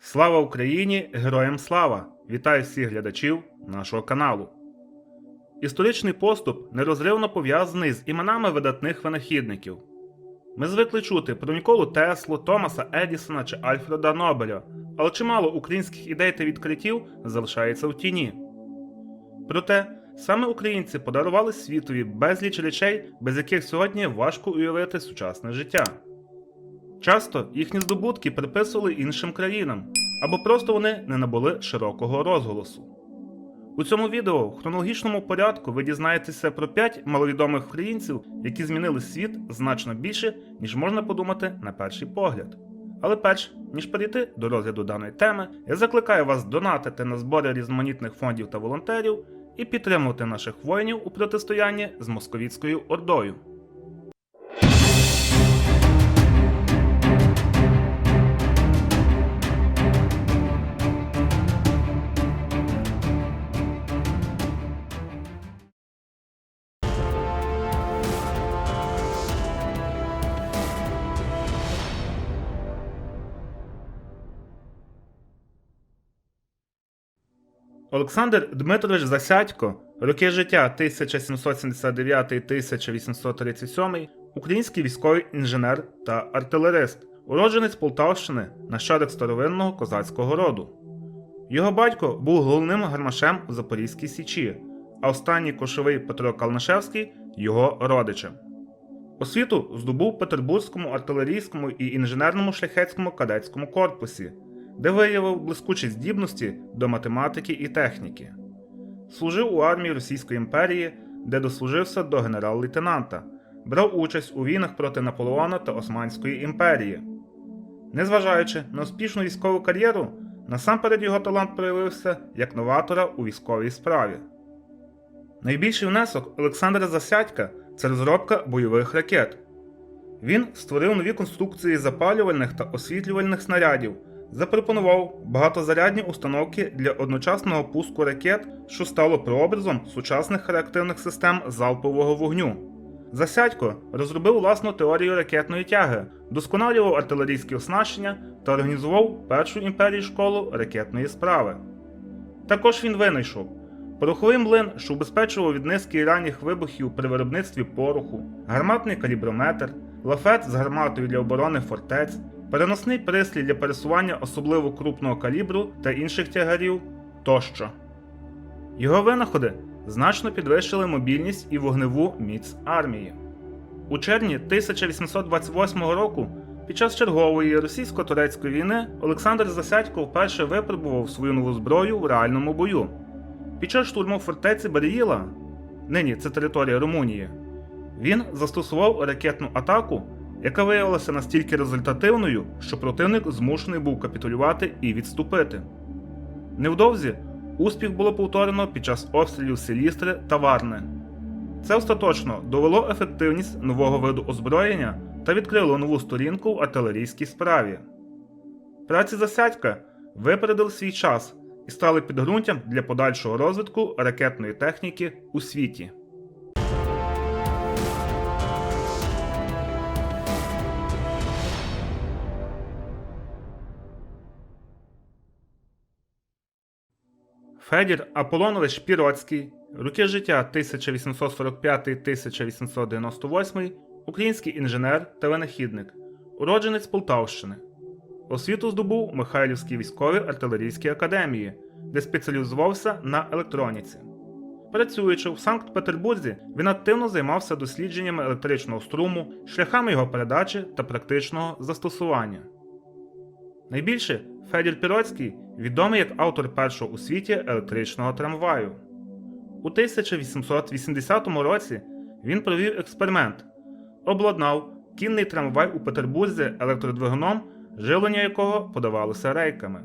Слава Україні! Героям слава! Вітаю всіх глядачів нашого каналу. Історичний поступ нерозривно пов'язаний з іменами видатних винахідників. Ми звикли чути про Ніколу Теслу, Томаса Едісона чи Альфреда Нобеля, але чимало українських ідей та відкриттів залишається в тіні. Проте саме українці подарували світові безліч речей, без яких сьогодні важко уявити сучасне життя. Часто їхні здобутки приписували іншим країнам, або просто вони не набули широкого розголосу. У цьому відео в хронологічному порядку ви дізнаєтеся про 5 маловідомих українців, які змінили світ значно більше, ніж можна подумати на перший погляд. Але перш ніж перейти до розгляду даної теми, я закликаю вас донатити на збори різноманітних фондів та волонтерів і підтримувати наших воїнів у протистоянні з московітською ордою. Олександр Дмитрович Засядько, роки життя 1779-1837, український військовий інженер та артилерист, уродженець Полтавщини, нащадок старовинного козацького роду. Його батько був головним гармашем у Запорізькій Січі, а останній кошовий Петро Калнишевський його родичем. Освіту здобув Петербурзькому артилерійському і інженерному шляхетському кадетському корпусі, де виявив блискучі здібності до математики і техніки. Служив у армії Російської імперії, де дослужився до генерал-лейтенанта, брав участь у війнах проти Наполеона та Османської імперії. Незважаючи на успішну військову кар'єру, насамперед його талант проявився як новатора у військовій справі. Найбільший внесок Олександра Засядька це розробка бойових ракет. Він створив нові конструкції запалювальних та освітлювальних снарядів, запропонував багатозарядні установки для одночасного пуску ракет, що стало прообразом сучасних реактивних систем залпового вогню. Засядько розробив власну теорію ракетної тяги, досконалював артилерійське оснащення та організував першу імперію школу ракетної справи. Також він винайшов пороховий млин, що убезпечував від низки ранніх вибухів при виробництві пороху, гарматний каліброметр, лафет з гарматою для оборони фортець, переносний пристрій для пересування особливо крупного калібру та інших тягарів тощо. Його винаходи значно підвищили мобільність і вогневу міць армії. У червні 1828 року, під час чергової російсько-турецької війни, Олександр Засядько вперше випробував свою нову зброю в реальному бою. Під час штурму фортеці Беріїла, нині це територія Румунії, він застосував ракетну атаку, яка виявилася настільки результативною, що противник змушений був капітулювати і відступити. Невдовзі успіх було повторено під час обстрілів Селістри та Варни. Це остаточно довело ефективність нового виду озброєння та відкрило нову сторінку в артилерійській справі. Праці засядька випередили свій час і стали підґрунтям для подальшого розвитку ракетної техніки у світі. Федір Аполонович Піроцький, роки життя 1845-1898, український інженер та винахідник, уродженець Полтавщини. Освіту здобув у Михайлівській військовій артилерійській академії, де спеціалізувався на електроніці. Працюючи в Санкт-Петербурзі, він активно займався дослідженнями електричного струму, шляхами його передачі та практичного застосування. Найбільше Федір Піроцький відомий як автор першого у світі електричного трамваю. У 1880 році він провів експеримент, обладнав кінний трамвай у Петербурзі електродвигуном, живлення якого подавалося рейками.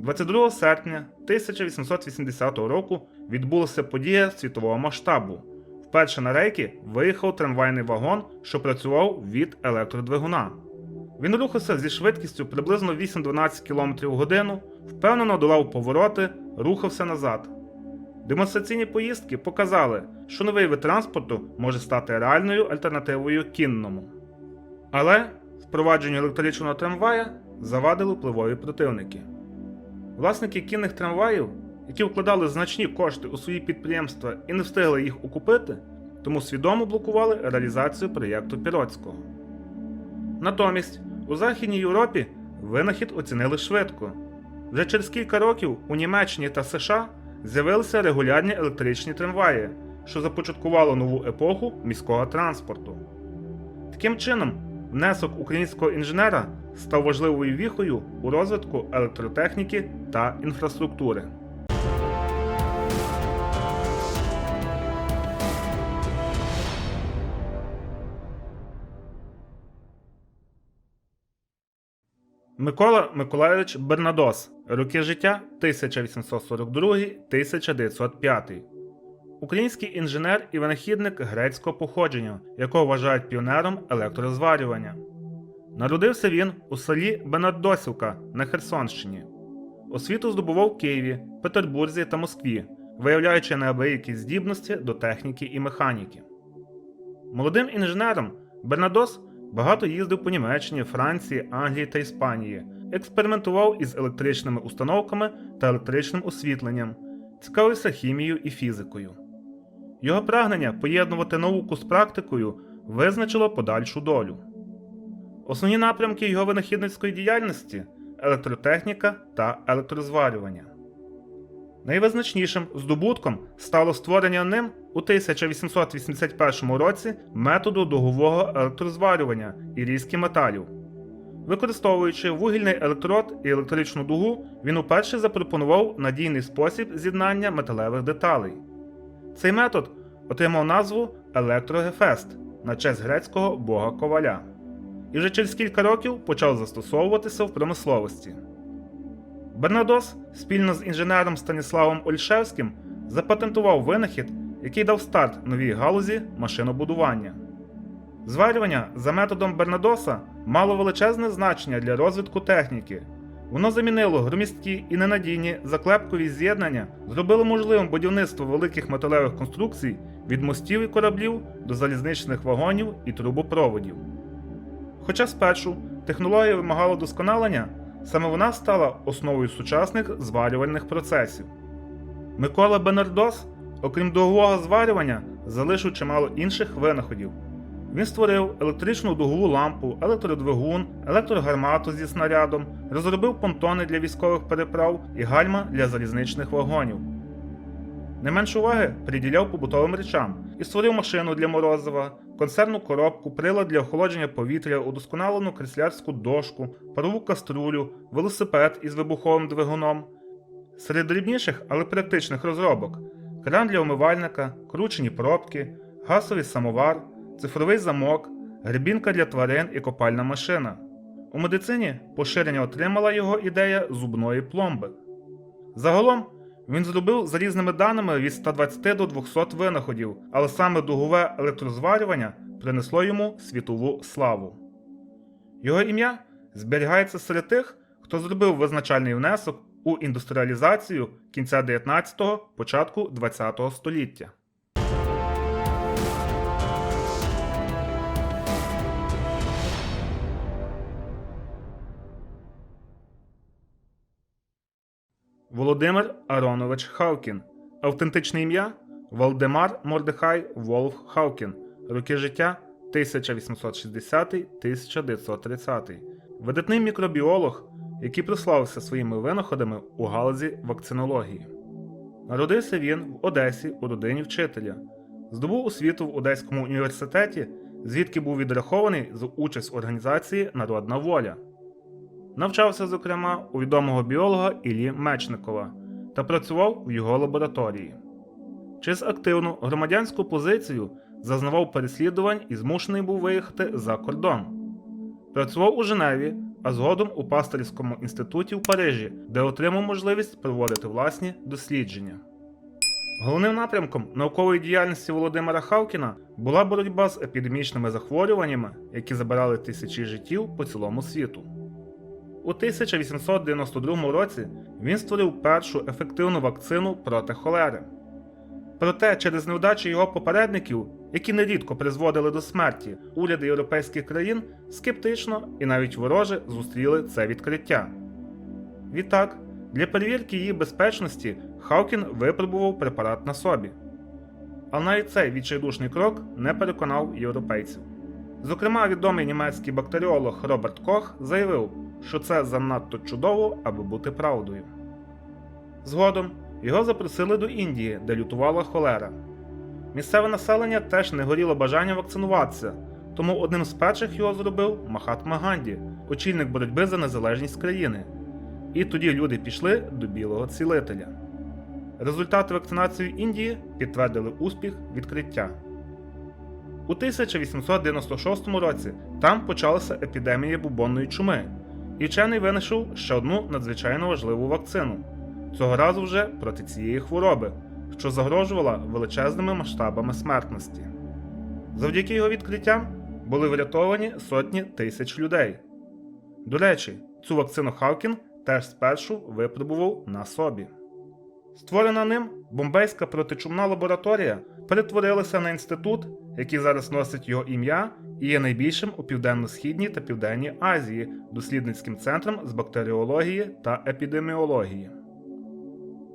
22 серпня 1880 року відбулася подія світового масштабу. Вперше на рейки виїхав трамвайний вагон, що працював від електродвигуна. Він рухався зі швидкістю приблизно 8-12 км в годину, впевнено долав повороти, рухався назад. Демонстраційні поїздки показали, що новий вид транспорту може стати реальною альтернативою кінному. Але впровадженню електричного трамвая завадили впливові противники. Власники кінних трамваїв, які вкладали значні кошти у свої підприємства і не встигли їх окупити, тому свідомо блокували реалізацію проєкту Піроцького. Натомість у Західній Європі винахід оцінили швидко. Вже через кілька років у Німеччині та США з'явилися регулярні електричні трамваї, що започаткувало нову епоху міського транспорту. Таким чином, внесок українського інженера став важливою віхою у розвитку електротехніки та інфраструктури. Микола Миколайович Бернадос. Роки життя 1842-1905. Український інженер і винахідник грецького походження, якого вважають піонером електрозварювання. Народився він у селі Бенардосівка на Херсонщині. Освіту здобував в Києві, Петербурзі та Москві, виявляючи неабиякі здібності до техніки і механіки. Молодим інженером Бернадос багато їздив по Німеччині, Франції, Англії та Іспанії, експериментував із електричними установками та електричним освітленням, цікавився хімією і фізикою. Його прагнення поєднувати науку з практикою визначило подальшу долю. Основні напрямки його винахідницької діяльності електротехніка та електрозварювання. Найвизначнішим здобутком стало створення ним у 1881 році методу дугового електрозварювання і різки металів. Використовуючи вугільний електрод і електричну дугу, він уперше запропонував надійний спосіб з'єднання металевих деталей. Цей метод отримав назву електрогефест на честь грецького бога коваля і вже через кілька років почав застосовуватися в промисловості. Бернадос спільно з інженером Станіславом Ольшевським запатентував винахід, який дав старт новій галузі машинобудування. Зварювання за методом Бернадоса мало величезне значення для розвитку техніки. Воно замінило громісткі і ненадійні заклепкові з'єднання, зробило можливим будівництво великих металевих конструкцій від мостів і кораблів до залізничних вагонів і трубопроводів. Хоча спершу технологія вимагала досконалення, саме вона стала основою сучасних зварювальних процесів. Микола Бенардос, окрім дугового зварювання, залишив чимало інших винаходів. Він створив електричну дугову лампу, електродвигун, електрогармату зі снарядом, розробив понтони для військових переправ і гальма для залізничних вагонів. Не менш уваги приділяв побутовим речам і створив машину для морозива, консервну коробку, прилад для охолодження повітря, удосконалену креслярську дошку, парову каструлю, велосипед із вибуховим двигуном. Серед дрібніших, але практичних розробок кран для умивальника, кручені пробки, газовий самовар, цифровий замок, гребінка для тварин і копальна машина. У медицині поширення отримала його ідея зубної пломби. Загалом він зробив за різними даними від 120 до 200 винаходів, але саме дугове електрозварювання принесло йому світову славу. Його ім'я зберігається серед тих, хто зробив визначальний внесок у індустріалізацію кінця 19-го, початку 20-го століття. Володимир Аронович Хавкін. Автентичне ім'я Валдемар Мордехай Волф Хавкін. Роки життя 1860-1930. Видатний мікробіолог, який прославився своїми винаходами у галузі вакцинології. Народився він в Одесі у родині вчителя. Здобув освіту в Одеському університеті, звідки був відрахований за участь в організації Народна воля. Навчався, зокрема, у відомого біолога Іллі Мечникова та працював в його лабораторії. Через активну громадянську позицію зазнавав переслідувань і змушений був виїхати за кордон. Працював у Женеві, а згодом у пастирському інституті в Парижі, де отримав можливість проводити власні дослідження. Головним напрямком наукової діяльності Володимира Хавкіна була боротьба з епідемічними захворюваннями, які забирали тисячі життів по цілому світу. У 1892 році він створив першу ефективну вакцину проти холери. Проте через невдачі його попередників, які нерідко призводили до смерті, уряди європейських країн скептично і навіть вороже зустріли це відкриття. Відтак, для перевірки її безпечності Хавкін випробував препарат на собі. Але навіть цей відчайдушний крок не переконав європейців. Зокрема, відомий німецький бактеріолог Роберт Кох заявив, що це занадто чудово, аби бути правдою. Згодом його запросили до Індії, де лютувала холера. Місцеве населення теж не горіло бажанням вакцинуватися, тому одним з перших його зробив Махатма Ганді, очільник боротьби за незалежність країни. І тоді люди пішли до білого цілителя. Результати вакцинації в Індії підтвердили успіх відкриття. У 1896 році там почалася епідемія бубонної чуми, і вчений винайшов ще одну надзвичайно важливу вакцину цього разу вже проти цієї хвороби, що загрожувала величезними масштабами смертності. Завдяки його відкриттям були врятовані сотні тисяч людей. До речі, цю вакцину Хавкін теж спершу випробував на собі. Створена ним бомбейська протичумна лабораторія перетворилася на інститут, який зараз носить його ім'я і є найбільшим у Південно-Східній та Південній Азії дослідницьким центром з бактеріології та епідеміології.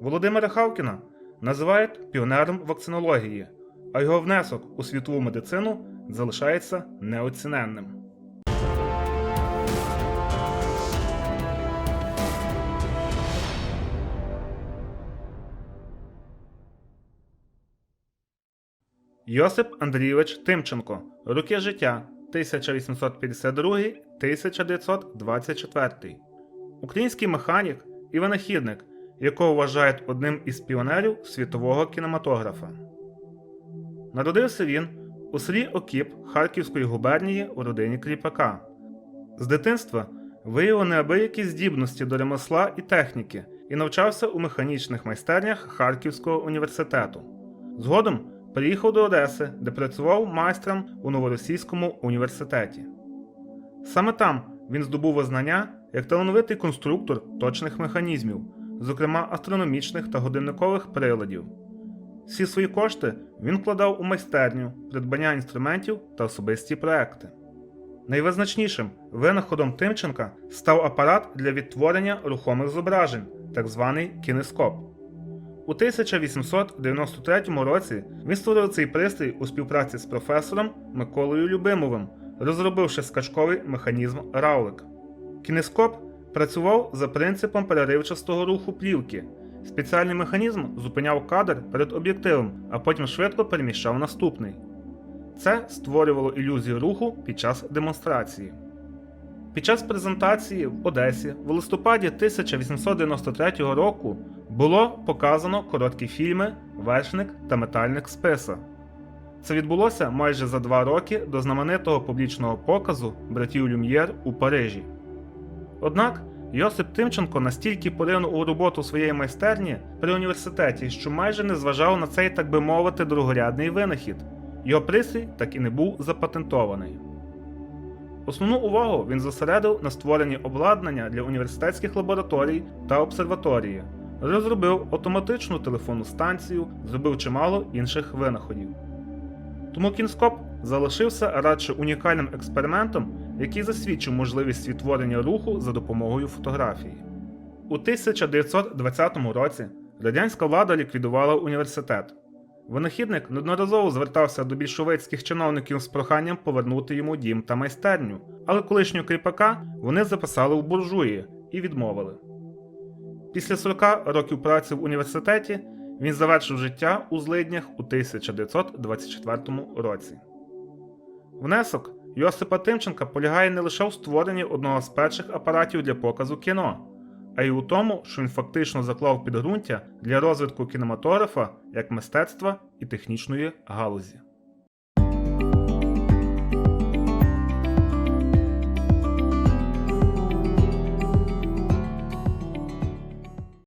Володимира Хавкіна називають піонером вакцинології, а його внесок у світову медицину залишається неоціненним. Йосип Андрійович Тимченко. Роки життя 1852-1924. Український механік і винахідник, якого вважають одним із піонерів світового кінематографа. Народився він у селі Окіп Харківської губернії у родині кріпака. З дитинства виявив неабиякі здібності до ремесла і техніки і навчався у механічних майстернях Харківського університету. Згодом приїхав до Одеси, де працював майстром у Новоросійському університеті. Саме там він здобув визнання як талановитий конструктор точних механізмів, зокрема астрономічних та годинникових приладів. Всі свої кошти він вкладав у майстерню, придбання інструментів та особисті проекти. Найвизначнішим винаходом Тимченка став апарат для відтворення рухомих зображень, так званий кінескоп. У 1893 році він створив цей пристрій у співпраці з професором Миколою Любимовим, розробивши скачковий механізм Раулик. Кінескоп працював за принципом переривчастого руху плівки. Спеціальний механізм зупиняв кадр перед об'єктивом, а потім швидко переміщав наступний. Це створювало ілюзію руху під час демонстрації. Під час презентації в Одесі в листопаді 1893 року було показано короткі фільми Вершник та Метальник Списа. Це відбулося майже за два роки до знаменитого публічного показу братів Люм'єр у Парижі. Однак Йосип Тимченко настільки поринув у роботу своєї майстерні при університеті, що майже не зважав на цей, так би мовити, другорядний винахід. Його пристрій так і не був запатентований. Основну увагу він зосередив на створенні обладнання для університетських лабораторій та обсерваторії, розробив автоматичну телефонну станцію, зробив чимало інших винаходів. Тому кінскоп залишився радше унікальним експериментом, який засвідчив можливість відтворення руху за допомогою фотографії. У 1920 році радянська влада ліквідувала університет. Винахідник неодноразово звертався до більшовицьких чиновників з проханням повернути йому дім та майстерню, але колишнього кріпака вони записали в буржуї і відмовили. Після 40 років праці в університеті він завершив життя у злиднях у 1924 році. Внесок Йосипа Тимченка полягає не лише у створенні одного з перших апаратів для показу кіно, а й у тому, що він фактично заклав підґрунтя для розвитку кінематографа як мистецтва і технічної галузі.